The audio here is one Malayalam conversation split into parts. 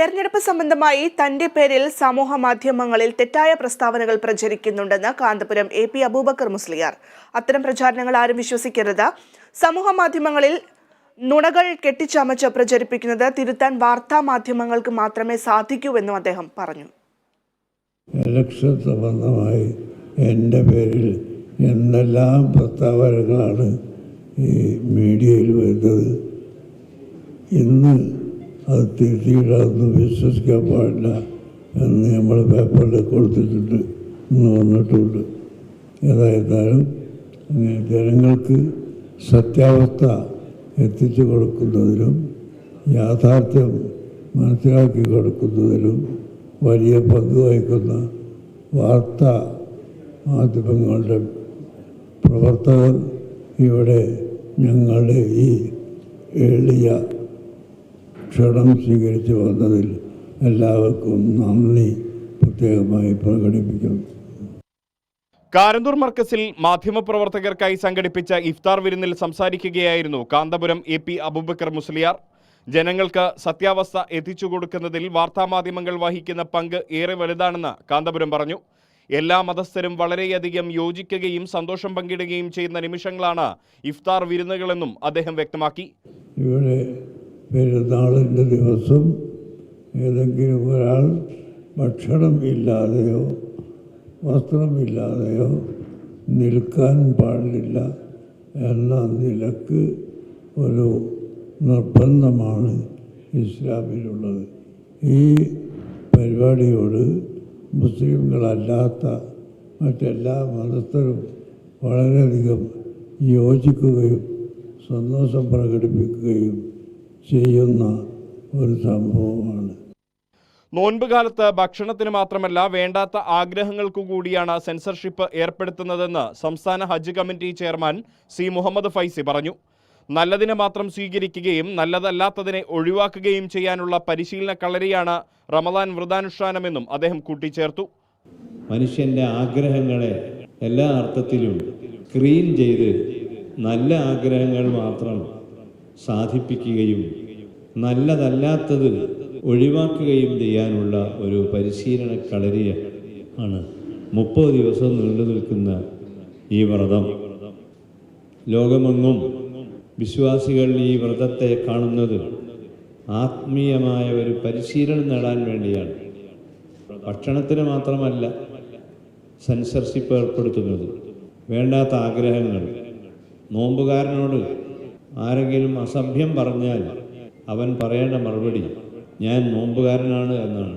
തെരഞ്ഞെടുപ്പ് സംബന്ധമായി തന്റെ പേരിൽ സമൂഹ മാധ്യമങ്ങളിൽ തെറ്റായ പ്രസ്താവനകൾ പ്രചരിക്കുന്നുണ്ടെന്ന് കാന്തപുരം എ പി അബൂബക്കർ മുസ്ലിയാർ. അത്തരം പ്രചാരണങ്ങൾ ആരും വിശ്വസിക്കരുത്. സമൂഹ മാധ്യമങ്ങളിൽ നുണകൾ കെട്ടിച്ചമച്ച് പ്രചരിപ്പിക്കുന്നത് തിരുത്താൻ വാർത്താ മാധ്യമങ്ങൾക്ക് മാത്രമേ സാധിക്കൂ എന്നും അദ്ദേഹം പറഞ്ഞു. ഇലക്ഷൻ സംബന്ധമായി എന്റെ പേരിൽ എന്തെല്ലാം പ്രസ്താവനകളാണ് ഈ മീഡിയയിൽ വരുന്നത്. ഇന്ന് അത് തിരുത്തിയിടാതൊന്നും വിശ്വസിക്കാൻ പാടില്ല എന്ന് നമ്മൾ പേപ്പറിൽ കൊടുത്തിട്ടുണ്ട് എന്ന് പറഞ്ഞിട്ടുണ്ട് ഏതായിരുന്നാലും ജനങ്ങൾക്ക് സത്യാവസ്ഥ എത്തിച്ചു കൊടുക്കുന്നതിനും യാഥാർത്ഥ്യം മനസ്സിലാക്കി കൊടുക്കുന്നതിലും വലിയ പങ്ക് വഹിക്കുന്ന വാർത്താ മാധ്യമങ്ങളുടെ പ്രവർത്തകർ ഇവിടെ ഞങ്ങളുടെ ഈ എളിയ ക്ഷണം സ്വീകരിച്ചു വന്നതിൽ എല്ലാവർക്കും നന്ദി പ്രത്യേകമായി പ്രകടിപ്പിക്കുന്നു. കാരന്തൂർ മർക്കസിൽ മാധ്യമപ്രവർത്തകർക്കായി സംഘടിപ്പിച്ച ഇഫ്താർ വിരുന്നിൽ സംസാരിക്കുകയായിരുന്നു കാന്തപുരം എ പി അബൂബക്കർ മുസ്ലിയാർ. ജനങ്ങൾക്ക് സത്യാവസ്ഥ എത്തിച്ചു കൊടുക്കുന്നതിൽ വാർത്താമാധ്യമങ്ങൾ വഹിക്കുന്ന പങ്ക് ഏറെ വലുതാണെന്ന് കാന്തപുരം പറഞ്ഞു. എല്ലാ മതസ്ഥരും വളരെയധികം യോജിക്കുകയും സന്തോഷം പങ്കിടുകയും ചെയ്യുന്ന നിമിഷങ്ങളാണ് ഇഫ്താർ വിരുന്നുകളെന്നും അദ്ദേഹം വ്യക്തമാക്കി. ഇവിടെ പെരുന്നാളിന്റെ ദിവസം ഏതെങ്കിലും ഒരാൾ ഭക്ഷണം ഇല്ലാതെയോ വസ്ത്രമില്ലാതെയോ നിൽക്കാൻ പാടില്ല എന്ന നിലയ്ക്ക് ഒരു നിർബന്ധമാണ് ഇസ്ലാമിലുള്ളത്. ഈ പരിപാടിയോട് മുസ്ലിങ്ങളല്ലാത്ത മറ്റെല്ലാ മതസ്ഥരും വളരെയധികം യോജിക്കുകയും സന്തോഷം പ്രകടിപ്പിക്കുകയും ചെയ്യുന്ന ഒരു സംഭവമാണ്. നോൻപ് കാലത്ത് ഭക്ഷണത്തിന് മാത്രമല്ല വേണ്ടാത്ത ആഗ്രഹങ്ങൾക്കു കൂടിയാണ് സെൻസർഷിപ്പ് ഏർപ്പെടുത്തുന്നതെന്ന് സംസ്ഥാന ഹജ്ജ് committee chairman C Muhammad Faizi പറഞ്ഞു. നല്ലതിനെ മാത്രം സ്വീകരിക്കുകയും നല്ലതല്ലാത്തതിനെ ഒഴിവാക്കുകയും ചെയ്യാനുള്ള പരിശീലന കളരിയാണ് റമദാൻ വ്രതാനുഷ്ഠാനമെന്നും അദ്ദേഹം കൂട്ടിച്ചേർത്തു. മനുഷ്യന്റെ ആഗ്രഹങ്ങളെ എല്ലാ അർത്ഥത്തിലും സ്ക്രീൻ ചെയ്ത് നല്ല ആഗ്രഹങ്ങൾ മാത്രം സാധിപ്പിക്കുകയും നല്ലതല്ലാത്തത് ഒഴിവാക്കുകയും ചെയ്യാനുള്ള ഒരു പരിശീലന കളരിയ ആണ് മുപ്പത് ദിവസം നീണ്ടു നിൽക്കുന്ന ഈ വ്രതം. ലോകമെങ്ങും വിശ്വാസികൾ ഈ വ്രതത്തെ കാണുന്നത് ആത്മീയമായ ഒരു പരിശീലനം നേടാൻ വേണ്ടിയാണ്. ഭക്ഷണത്തിന് മാത്രമല്ല സെൻസർഷിപ്പ് ഏർപ്പെടുത്തുന്നത്. വേണ്ടാത്ത ആഗ്രഹങ്ങൾ. നോമ്പുകാരനോട് ആരെങ്കിലും അസഭ്യം പറഞ്ഞാൽ അവൻ പറയേണ്ട മറുപടി ഞാൻ നോമ്പുകാരനാണ് എന്നാണ്.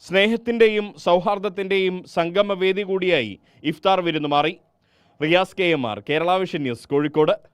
സ്നേഹത്തിന്റെയും സൗഹാർദ്ദത്തിന്റെയും സംഗമവേദി കൂടിയായി ഇഫ്താർ വിരുന്ന് മാറി. Riyas K M R Kerala vision news Kozhikode.